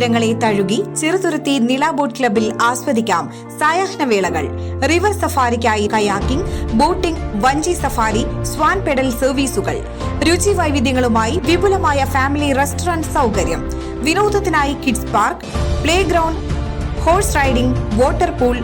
തീരങ്ങളെ തഴുകി ചെറുതുരുത്തി നില ബോട്ട് ക്ലബിൽ ആസ്വദിക്കാം സായാഹ്ന വേളകൾ. റിവർ സഫാരിക്കായി കയാക്കിംഗ് ബോട്ടിംഗ് വഞ്ചി സഫാരി സ്വാൻ പെഡൽ സർവീസുകൾ. രുചി വൈവിധ്യങ്ങളുമായി വിപുലമായ ഫാമിലി റെസ്റ്റോറന്റ് സൗകര്യം. വിനോദത്തിനായി kids park playground horse riding water pool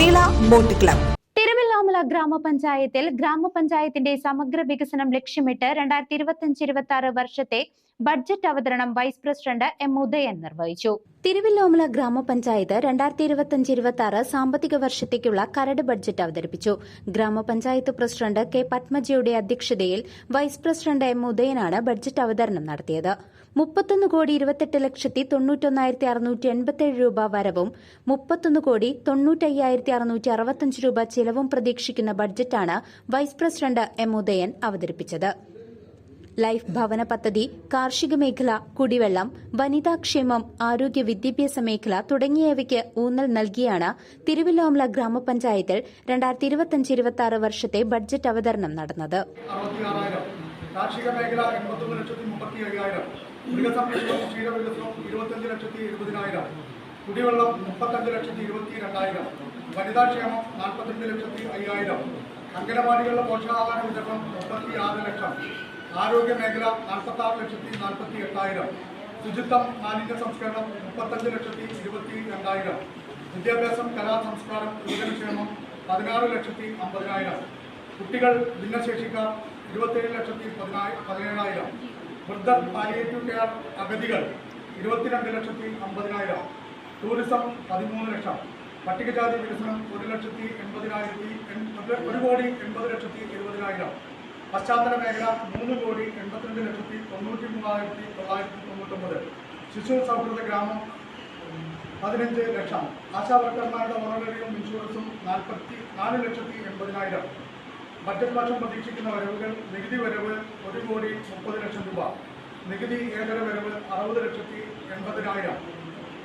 Nila boat club. Thiruvilwamala ഗ്രാമപഞ്ചായത്തിൽ ഗ്രാമപഞ്ചായത്തിന്റെ സമഗ്ര വികസനം ലക്ഷ്യമിട്ട് രണ്ടായിരത്തി ഇരുപത്തിയഞ്ച് ഇരുപത്തി ആറ് വർഷത്തെ ബഡ്ജറ്റ് അവതരണം വൈസ് പ്രസിഡന്റ് എം ഉദയൻ നിർവഹിച്ചു. തിരുവല്ലോമല ഗ്രാമപഞ്ചായത്ത് രണ്ടായിരത്തി ഇരുപത്തിയഞ്ച് ഇരുപത്തി ആറ് സാമ്പത്തിക വർഷത്തേക്കുള്ള കരട് ബഡ്ജറ്റ് അവതരിപ്പിച്ചു. ഗ്രാമപഞ്ചായത്ത് പ്രസിഡന്റ് കെ പത്മജിയുടെ അധ്യക്ഷതയിൽ വൈസ് പ്രസിഡന്റ് എം ഉദയനാണ് ബഡ്ജറ്റ് അവതരണം നടത്തിയത്. മുപ്പത്തൊന്ന് കോടി ഇരുപത്തെട്ട് ലക്ഷത്തി തൊണ്ണൂറ്റൊന്നായിരത്തി അറുന്നൂറ്റി എൺപത്തേഴ് രൂപ വരവും മുപ്പത്തൊന്ന് കോടി തൊണ്ണൂറ്റയ്യായിരത്തി അറുന്നൂറ്റി അറുപത്തഞ്ച് രൂപ ചെലവും പ്രതീക്ഷിക്കുന്ന ബഡ്ജറ്റാണ് വൈസ് പ്രസിഡന്റ് എം ഉദയൻ അവതരിപ്പിച്ചത്. ലൈഫ് ഭവന പദ്ധതി കാർഷിക മേഖല കുടിവെള്ളം വനിതാ ക്ഷേമം ആരോഗ്യ വിദ്യാഭ്യാസ മേഖല തുടങ്ങിയവയ്ക്ക് ഊന്നൽ നൽകിയാണ് തിരുവില്ലോമല ഗ്രാമപഞ്ചായത്തിൽ രണ്ടായിരത്തി ഇരുപത്തിയഞ്ച് ഇരുപത്തി ആറ് വർഷത്തെ ബഡ്ജറ്റ് അവതരണം നടന്നത്. കാർഷിക കുടിവെള്ളം വനിതാക്ഷേമം നാൽപ്പത്തിരണ്ട് ലക്ഷത്തി അയ്യായിരം. അംഗനവാടികളുടെ പോഷകാഹാര വിതരണം മുപ്പത്തി ആറ് ലക്ഷം. ആരോഗ്യ മേഖല നാൽപ്പത്തി ആറ് ലക്ഷത്തി നാൽപ്പത്തി എട്ടായിരം. ശുചിത്വം മാലിന്യ സംസ്കരണം മുപ്പത്തഞ്ച് ലക്ഷത്തി ഇരുപത്തി രണ്ടായിരം. വിദ്യാഭ്യാസം കലാ സംസ്കാരം യുവജനക്ഷേമം പതിനാറ് ലക്ഷത്തി അമ്പതിനായിരം. കുട്ടികൾ ഭിന്നശേഷിക്കാർ ഇരുപത്തേഴ് ലക്ഷത്തി പതിനായി പതിനേഴായിരം. വൃദ്ധർ പാലിയേറ്റീവ് കെയർ അഗതികൾ ഇരുപത്തിരണ്ട് ലക്ഷത്തി അമ്പതിനായിരം. ടൂറിസം പതിമൂന്ന് ലക്ഷം. പട്ടികജാതി വികസനം ഒരു ലക്ഷത്തി എൺപതിനായിരത്തി എൺ- ഒരു- ഒരു കോടി എൺപത് ലക്ഷത്തി എഴുപതിനായിരം പശ്ചാത്തല മേഖല മൂന്ന് കോടി എൺപത്തിരണ്ട് ലക്ഷത്തി തൊണ്ണൂറ്റി മൂവായിരത്തി തൊള്ളായിരത്തി തൊണ്ണൂറ്റൊമ്പത്. ശിശു സൗഹൃദ ഗ്രാമം പതിനഞ്ച് ലക്ഷം. ആശാവർക്കർമാരുടെ ഓണറേറിയം ഇൻഷുറൻസും നാൽപ്പത്തി നാല് ലക്ഷത്തി എൺപതിനായിരം. ബഡ്ജറ്റ് വർഷം പ്രതീക്ഷിക്കുന്ന വരവുകൾ നികുതി വരവ് ഒരു കോടി മുപ്പത് ലക്ഷം രൂപ. നികുതി ഏതര വരവ് അറുപത് ലക്ഷത്തി എൺപതിനായിരം.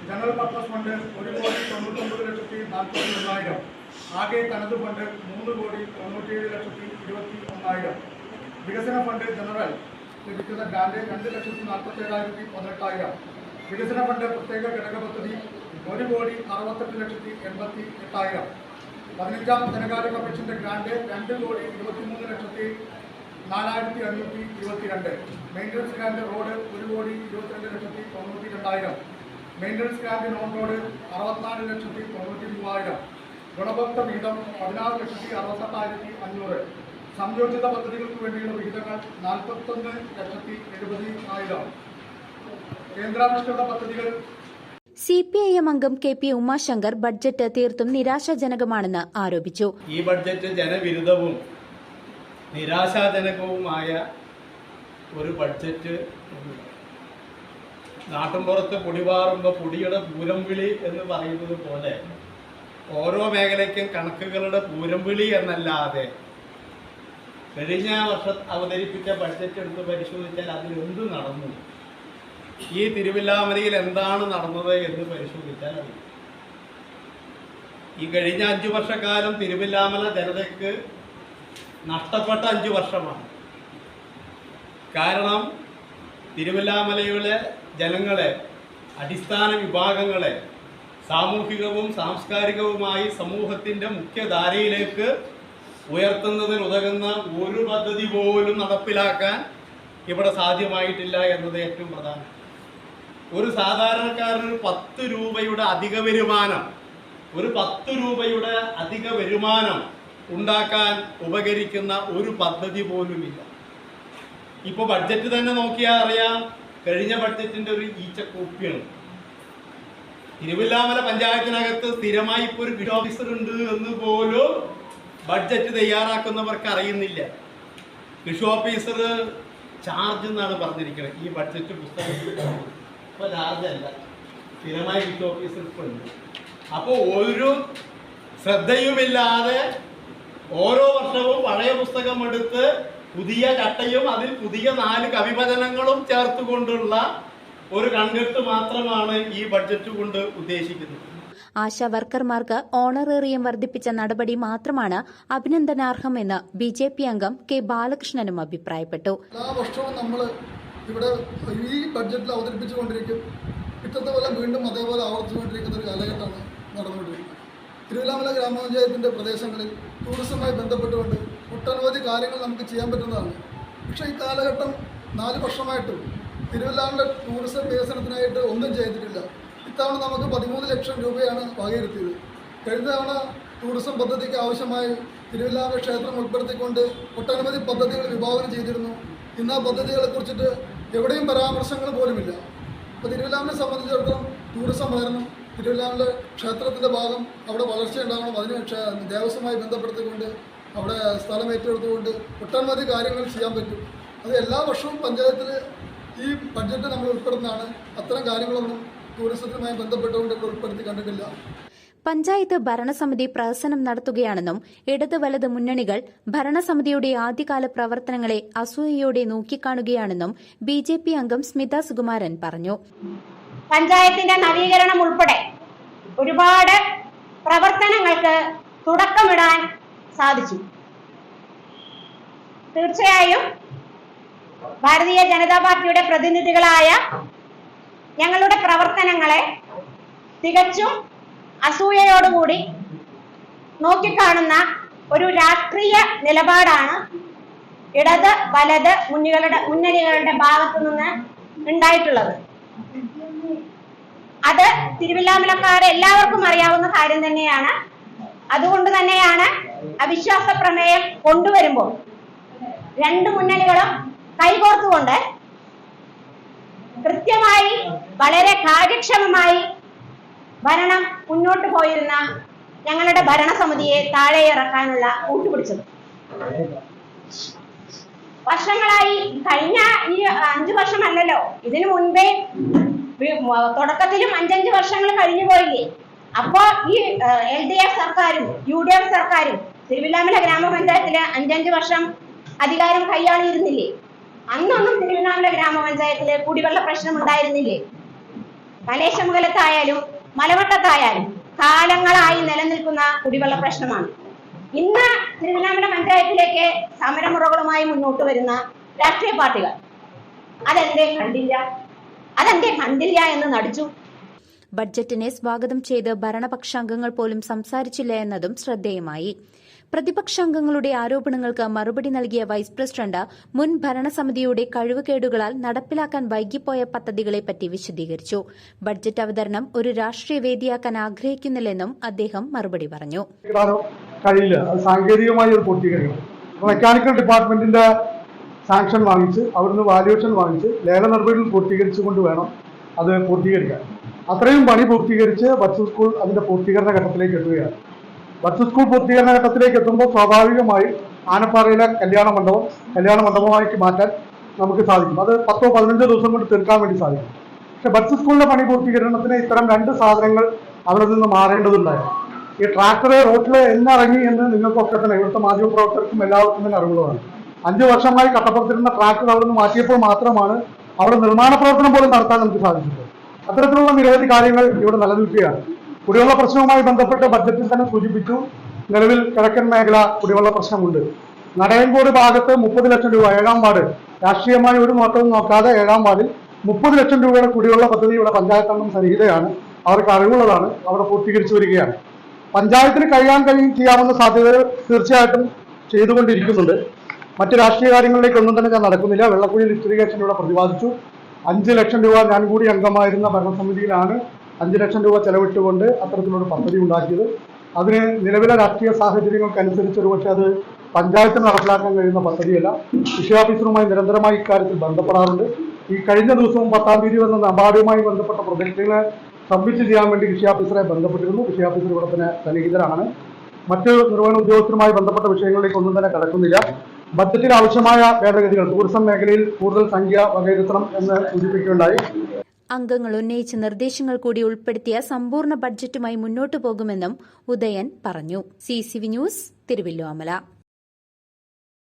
ജനറൽ പർപ്പസ് ഫണ്ട് ഒരു കോടി തൊണ്ണൂറ്റൊമ്പത് ലക്ഷത്തി നാൽപ്പത്തി ഒന്നായിരം ആകെ തനത് ഫണ്ട് മൂന്ന് കോടി തൊണ്ണൂറ്റിയേഴ് ലക്ഷത്തി ഇരുപത്തി ഒന്നായിരം. വികസന ഫണ്ട് ജനറൽ ലഭിക്കുന്ന ഗ്രാൻഡ് രണ്ട് ലക്ഷത്തി നാൽപ്പത്തി ഏഴായിരത്തി പതിനെട്ടായിരം. വികസന ഫണ്ട് പ്രത്യേക ഘടക പദ്ധതി ഒരു കോടി അറുപത്തെട്ട് ലക്ഷത്തി എൺപത്തി എട്ടായിരം. പതിനഞ്ചാം ധനകാര്യ കമ്മീഷന്റെ ഗ്രാൻഡ് രണ്ട് കോടി ഇരുപത്തിമൂന്ന് ലക്ഷത്തി നാലായിരത്തി അഞ്ഞൂറ്റി ഇരുപത്തിരണ്ട്. മെയിന്റനൻസ് ഗ്രാൻഡ് റോഡ് ഒരു കോടി ഇരുപത്തിരണ്ട് ലക്ഷത്തി തൊണ്ണൂറ്റി രണ്ടായിരം. മെയിന്റനൻസ് ഗ്രാൻഡ് നോൺ റോഡ് അറുപത്തിനാല് ലക്ഷത്തി തൊണ്ണൂറ്റി മൂവായിരം. ഗുണഭോക്ത വിഹിതം പതിനാറ് ലക്ഷത്തി അറുപത്തെട്ടായിരത്തി അഞ്ഞൂറ്. സംയോജിത പദ്ധതികൾക്ക് വേണ്ടിയുള്ള വിഹിതങ്ങൾ നാൽപ്പത്തൊന്ന് ലക്ഷത്തി എഴുപതിനായിരം കേന്ദ്രാവിഷ്കൃത പദ്ധതികൾ സി പി ഐ എം അംഗം കെ പി ഉമാശങ്കർ ബഡ്ജറ്റ് തീർത്തും നിരാശാജനകമാണെന്ന് ആരോപിച്ചു. ഈ ബഡ്ജറ്റ് ജനവിരുദ്ധവും നിരാശാജനകവുമായ ഒരു ബഡ്ജറ്റ് നാട്ടിൻപുറത്ത് പൊടിപാറുമ്പോൾ പൊടിയുടെ പൂരം വിളി എന്ന് പറയുന്നത് പോലെ ഓരോ മേഖലയ്ക്കും കണക്കുകളുടെ പൂരം വിളി എന്നല്ലാതെ കഴിഞ്ഞ വർഷം അവതരിപ്പിച്ച ബഡ്ജറ്റ് എടുത്ത് പരിശോധിച്ചാൽ അതിൽ എന്ത് നടന്നു? ഈ തിരുവില്ലാമലയിൽ എന്താണ് നടന്നത് എന്ന് പരിശോധിച്ചാൽ അറിയാം. ഈ കഴിഞ്ഞ അഞ്ചു വർഷക്കാലം തിരുവില്ലാമല ജനതയ്ക്ക് നഷ്ടപ്പെട്ട അഞ്ചു വർഷമാണ്. കാരണം തിരുവല്ലാമലയിലെ ജനങ്ങളെ അടിസ്ഥാന വിഭാഗങ്ങളെ സാമൂഹികവും സാംസ്കാരികവുമായി സമൂഹത്തിന്റെ മുഖ്യധാരയിലേക്ക് ഉയർത്തുന്നതിന് ഉതകുന്ന ഒരു പദ്ധതി പോലും നടപ്പിലാക്കാൻ ഇവിടെ സാധ്യമായിട്ടില്ല എന്നത് ഏറ്റവും പ്രധാനം. ഒരു സാധാരണക്കാരന് പത്ത് രൂപയുടെ അധിക വരുമാനം ഒരു പത്ത് രൂപയുടെ അധിക വരുമാനം ഉണ്ടാക്കാൻ ഉപകരിക്കുന്ന ഒരു പദ്ധതി പോലുമില്ല. ഇപ്പോൾ ബഡ്ജറ്റ് തന്നെ നോക്കിയാൽ അറിയാം കഴിഞ്ഞ ബഡ്ജറ്റിന്റെ ഒരു ഈച്ചക്കോപ്പിയാണ്. തിരുവല്ലാമല പഞ്ചായത്തിനകത്ത് സ്ഥിരമായി ഇപ്പോൾ ഒരു ബിഡ് ഓഫീസർ ഉണ്ട് എന്ന് പോലും ബഡ്ജറ്റ് തയ്യാറാക്കുന്നവർക്ക് അറിയുന്നില്ല. കൃഷി ഓഫീസർ ചാർജ് എന്നാണ് പറഞ്ഞിരിക്കുന്നത് ഈ ബഡ്ജറ്റ് പുസ്തകത്തിൽ ഇപ്പോൾ ചാർജ് അല്ല. സ്ഥിരമായി കൃഷി ഓഫീസർ ഇപ്പോൾ ഉണ്ട്. അപ്പോൾ ഒരു ശ്രദ്ധയുമില്ലാതെ ഓരോ വർഷവും പഴയ പുസ്തകം എടുത്ത് പുതിയ ചട്ടയും അതിൽ പുതിയ നാല് കവിവചനങ്ങളും ചേർത്തുകൊണ്ടുള്ള ഒരു കൺകെട്ട് മാത്രമാണ് ഈ ബഡ്ജറ്റ് കൊണ്ട് ഉദ്ദേശിക്കുന്നത്. ആശാ വർക്കർമാർക്ക് ഓണറേറിയം വർദ്ധിപ്പിച്ച നടപടി മാത്രമാണ് അഭിനന്ദനാർഹമെന്ന് ബി ജെ പി അംഗം കെ ബാലകൃഷ്ണനും അഭിപ്രായപ്പെട്ടു. എല്ലാ വർഷവും നമ്മൾ ഇവിടെ ഈ ബഡ്ജറ്റിൽ അവതരിപ്പിച്ചുകൊണ്ടിരിക്കും. പിറ്റത്തെ പോലെ വീണ്ടും അതേപോലെ ആവർത്തിച്ചുകൊണ്ടിരിക്കുന്ന ഒരു കാലഘട്ടമാണ് നടന്നുകൊണ്ടിരിക്കുന്നത്. തിരുവല്ലാമല ഗ്രാമപഞ്ചായത്തിന്റെ പ്രദേശങ്ങളിൽ ടൂറിസവുമായി ബന്ധപ്പെട്ടുകൊണ്ട് ഒട്ടനവധി കാര്യങ്ങൾ നമുക്ക് ചെയ്യാൻ പറ്റുന്നതാണ്. പക്ഷേ ഈ കാലഘട്ടം നാല് വർഷമായിട്ടും തിരുവല്ലാമല ടൂറിസം വികസനത്തിനായിട്ട് ഒന്നും ചെയ്തിട്ടില്ല. ഇത്തവണ നമുക്ക് പതിമൂന്ന് ലക്ഷം രൂപയാണ് വകയിരുത്തിയത്. കഴിഞ്ഞ തവണ ടൂറിസം പദ്ധതിക്ക് ആവശ്യമായി തിരുവല്ലാണ്ട് ക്ഷേത്രം ഉൾപ്പെടുത്തിക്കൊണ്ട് ഒട്ടനവധി പദ്ധതികൾ വിഭാവനം ചെയ്തിരുന്നു. ഇന്ന് ആ പദ്ധതികളെ കുറിച്ചിട്ട് എവിടെയും പരാമർശങ്ങൾ പോലുമില്ല. അപ്പോൾ തിരുവല്ലാമിനെ സംബന്ധിച്ചിടത്തോളം ടൂറിസം വളരണം തിരുവല്ലാമിലെ ക്ഷേത്രത്തിന്റെ ഭാഗം അവിടെ വളർച്ച ഉണ്ടാകണം അതിന് ദേവസ്വമായി ബന്ധപ്പെടുത്തിക്കൊണ്ട് അവിടെ സ്ഥലം ഏറ്റെടുത്തുകൊണ്ട് ഒട്ടനവധി കാര്യങ്ങൾ ചെയ്യാൻ പറ്റും. അത് എല്ലാ വർഷവും പഞ്ചായത്തിൽ ഈ ബഡ്ജറ്റ് നമ്മൾ ഉൾപ്പെടുന്നതാണ്. അത്തരം കാര്യങ്ങളൊന്നും ടൂറിസത്തിനുമായി ബന്ധപ്പെട്ടുകൊണ്ട് ഇവിടെ ഉൾപ്പെടുത്തി കണ്ടിട്ടില്ല. പഞ്ചായത്ത് ഭരണസമിതി പ്രഹസനം നടത്തുകയാണെന്നും ഇടത് വലത് മുന്നണികൾ ഭരണസമിതിയുടെ ആദ്യകാല പ്രവർത്തനങ്ങളെ അസൂയയോടെ നോക്കിക്കാണുകയാണെന്നും ബി ജെ പി അംഗം സ്മിത സുകുമാരൻ പറഞ്ഞു. പഞ്ചായത്തിന്റെ നവീകരണം ഉൾപ്പെടെ ഒരുപാട് പ്രവർത്തനങ്ങൾക്ക് തുടക്കമിടാൻ സാധിച്ചു. തീർച്ചയായും ഭാരതീയ ജനതാ പാർട്ടിയുടെ പ്രതിനിധികളായ ഞങ്ങളുടെ പ്രവർത്തനങ്ങളെ തികച്ചും അസൂയയോടുകൂടി നോക്കിക്കാണുന്ന ഒരു രാഷ്ട്രീയ നിലപാടാണ് ഇടത് വലത് മുന്നികളുടെ മുന്നണികളുടെ ഭാഗത്തു നിന്ന് ഉണ്ടായിട്ടുള്ളത്. അത് തിരുവില്ലാമലക്കാരെ എല്ലാവർക്കും അറിയാവുന്ന കാര്യം തന്നെയാണ്. അതുകൊണ്ട് തന്നെയാണ് അവിശ്വാസ പ്രമേയം കൊണ്ടുവരുമ്പോൾ രണ്ട് മുന്നണികളും കൈകോർത്തുകൊണ്ട് കൃത്യമായി വളരെ കാര്യക്ഷമമായി ഭരണം മുന്നോട്ട് പോയിരുന്ന ഞങ്ങളുടെ ഭരണസമിതിയെ താഴെ ഇറക്കാനുള്ള കൂട്ടുപിടിച്ചത് വർഷങ്ങളായി കഴിഞ്ഞ ഈ അഞ്ചു വർഷമല്ലല്ലോ ഇതിനു മുൻപേ തുടക്കത്തിലും അഞ്ചഞ്ച് വർഷങ്ങൾ കഴിഞ്ഞു പോയില്ലേ? അപ്പോ ഈ എൽ ഡി എഫ് സർക്കാരും യു ഡി എഫ് സർക്കാരും തിരുവില്ലാമല ഗ്രാമപഞ്ചായത്തിൽ അഞ്ചഞ്ച് വർഷം അധികാരം കൈയാളിയിരുന്നില്ലേ? അന്നൊന്നും തിരുവണ്ണാമല ഗ്രാമപഞ്ചായത്തിൽ കുടിവെള്ള പ്രശ്നം ഉണ്ടായിരുന്നില്ലേ കലേശമംഗലത്തായാലും മലവട്ടത്തായാലും കാലങ്ങളായി നിലനിൽക്കുന്ന കുടിവെള്ള പ്രശ്നമാണ്. ഇന്ന് തിരുവണ്ണാമല പഞ്ചായത്തിലേക്ക് സമരമുറകളുമായി മുന്നോട്ട് വരുന്ന രാഷ്ട്രീയ പാർട്ടികൾ. അതെന്തേ കണ്ടില്ല? അതെന്തേ കണ്ടില്ല എന്ന് നടിച്ചു ബഡ്ജറ്റിനെ സ്വാഗതം ചെയ്ത് ഭരണപക്ഷാംഗങ്ങൾ പോലും സംസാരിച്ചില്ല എന്നതും ശ്രദ്ധേയമായി. പ്രതിപക്ഷാംഗങ്ങളുടെ ആരോപണങ്ങൾക്ക് മറുപടി നൽകിയ വൈസ് പ്രസിഡന്റ് മുൻ ഭരണസമിതിയുടെ കഴിവുകേടുകളാൽ നടപ്പിലാക്കാൻ വൈകിപ്പോയ പദ്ധതികളെപ്പറ്റി വിശദീകരിച്ചു. ബഡ്ജറ്റ് അവതരണം ഒരു രാഷ്ട്രീയ വേദിയാക്കാൻ ആഗ്രഹിക്കുന്നില്ലെന്നും അദ്ദേഹം മറുപടി പറഞ്ഞു. കഴിയില്ല സാങ്കേതികമായ ഒരു പൂർത്തീകരണം. മെക്കാനിക്കൽ ഡിപ്പാർട്ട്മെന്റിന്റെ സാങ്ഷൻ വാങ്ങിച്ച് അവിടുന്ന് വാല്യുവേഷൻ വാങ്ങിച്ച് ലേല നടപടികൾ പൂർത്തീകരിച്ചുകൊണ്ട് വേണം അത് പൂർത്തീകരിക്കാൻ. അത്രയും പണി പൂർത്തീകരിച്ച് ബസ് സ്കൂൾ അതിന്റെ പൂർത്തീകരണ ഘട്ടത്തിലേക്ക് എത്തുകയാണ്. ബസ് സ്കൂൾ പൂർത്തീകരണ ഘട്ടത്തിലേക്ക് എത്തുമ്പോൾ സ്വാഭാവികമായി ആനപ്പാറയിലെ കല്യാണ മണ്ഡപം കല്യാണ മണ്ഡപമാക്കി മാറ്റാൻ നമുക്ക് സാധിക്കും. അത് പത്തോ പതിനഞ്ചോ ദിവസം കൊണ്ട് തീർക്കാൻ വേണ്ടി സാധിക്കും. പക്ഷെ ബസ് സ്കൂളിന്റെ പണി പൂർത്തീകരണത്തിന് ഇത്തരം രണ്ട് സാധനങ്ങൾ അവിടെ നിന്ന് മാറേണ്ടതുണ്ടായിരുന്നു ഈ ട്രാക്ടറെ റോട്ടിൽ എന്നിറങ്ങി എന്ന് നിങ്ങൾക്കൊക്കെ തന്നെ ഇവിടുത്തെ മാധ്യമപ്രവർത്തകർക്കും എല്ലാവർക്കും തന്നെ അറിവുള്ളതാണ്. അഞ്ചു വർഷമായി കട്ടപ്പുറത്തിരുന്ന ട്രാക്ടർ അവിടെ നിന്ന് മാറ്റിയപ്പോൾ മാത്രമാണ് അവിടെ നിർമ്മാണ പ്രവർത്തനം പോലും നടത്താൻ നമുക്ക് സാധിച്ചത്. അത്തരത്തിലുള്ള നിരവധി കാര്യങ്ങൾ ഇവിടെ നിലനിൽക്കുകയാണ്. കുടിവെള്ള പ്രശ്നവുമായി ബന്ധപ്പെട്ട് ബഡ്ജറ്റിൽ തന്നെ സൂചിപ്പിച്ചു നിലവിൽ കിഴക്കൻ മേഖല കുടിവെള്ള പ്രശ്നമുണ്ട്. നടയൻകോട് ഭാഗത്ത് മുപ്പത് ലക്ഷം രൂപ ഏഴാം വാർഡ് രാഷ്ട്രീയമായി ഒരു നോട്ടവും നോക്കാതെ ഏഴാം വാർഡിൽ മുപ്പത് ലക്ഷം രൂപയുടെ കുടിവെള്ള പദ്ധതി ഇവിടെ പഞ്ചായത്തംഗം സന്നിഹിതയാണ് അവർക്ക് അറിവുള്ളതാണ് അവിടെ പൂർത്തീകരിച്ചു വരികയാണ്. പഞ്ചായത്തിന് കഴിയാൻ കഴിയും ചെയ്യാവുന്ന സാധ്യതകൾ തീർച്ചയായിട്ടും ചെയ്തുകൊണ്ടിരിക്കുന്നുണ്ട്. മറ്റ് രാഷ്ട്രീയ കാര്യങ്ങളിലേക്കൊന്നും തന്നെ ഞാൻ നടക്കുന്നില്ല. വെള്ളക്കുഴി ലിസ്റ്റിഗേഷൻ ഇവിടെ പ്രതിപാദിച്ചു. അഞ്ച് ലക്ഷം രൂപ ഞാൻ കൂടി അംഗമായിരുന്ന ഭരണസമിതിയിലാണ് അഞ്ച് ലക്ഷം രൂപ ചെലവിട്ടുകൊണ്ട് അത്തരത്തിലൊരു പദ്ധതി ഉണ്ടാക്കിയത്. അതിന് നിലവിലെ രാഷ്ട്രീയ സാഹചര്യങ്ങൾക്കനുസരിച്ച് ഒരുപക്ഷെ അത് പഞ്ചായത്തിന് നടപ്പിലാക്കാൻ കഴിയുന്ന പദ്ധതിയല്ല. കൃഷി ഓഫീസറുമായി നിരന്തരമായി ഇക്കാര്യത്തിൽ ബന്ധപ്പെടാറുണ്ട്. ഈ കഴിഞ്ഞ ദിവസവും പത്താം തീയതി വന്ന നബാർഡുമായി ബന്ധപ്പെട്ട പ്രൊജക്ടുകളെ സബ്മിറ്റ് ചെയ്യാൻ വേണ്ടി കൃഷി ഓഫീസറെ ബന്ധപ്പെട്ടിരുന്നു. കൃഷി ഓഫീസർ ഇവിടെ തന്നെ സന്നിഹിതരാണ്. മറ്റ് നിർവഹണ ഉദ്യോഗസ്ഥരുമായി ബന്ധപ്പെട്ട വിഷയങ്ങളിലേക്ക് ഒന്നും തന്നെ കടക്കുന്നില്ല. ബഡ്ജറ്റിൽ ആവശ്യമായ ഭേദഗതികൾ ടൂറിസം മേഖലയിൽ കൂടുതൽ സംഖ്യ വകയിരുത്തണം എന്ന് സൂചിപ്പിക്കുകയുണ്ടായി. അംഗങ്ങൾ ഉന്നയിച്ച നിർദ്ദേശങ്ങൾ കൂടി ഉൾപ്പെടുത്തിയ സമ്പൂർണ ബഡ്ജറ്റുമായി മുന്നോട്ടു പോകുമെന്നും ഉദയൻ പറഞ്ഞു. C C V news Thiruvilwamala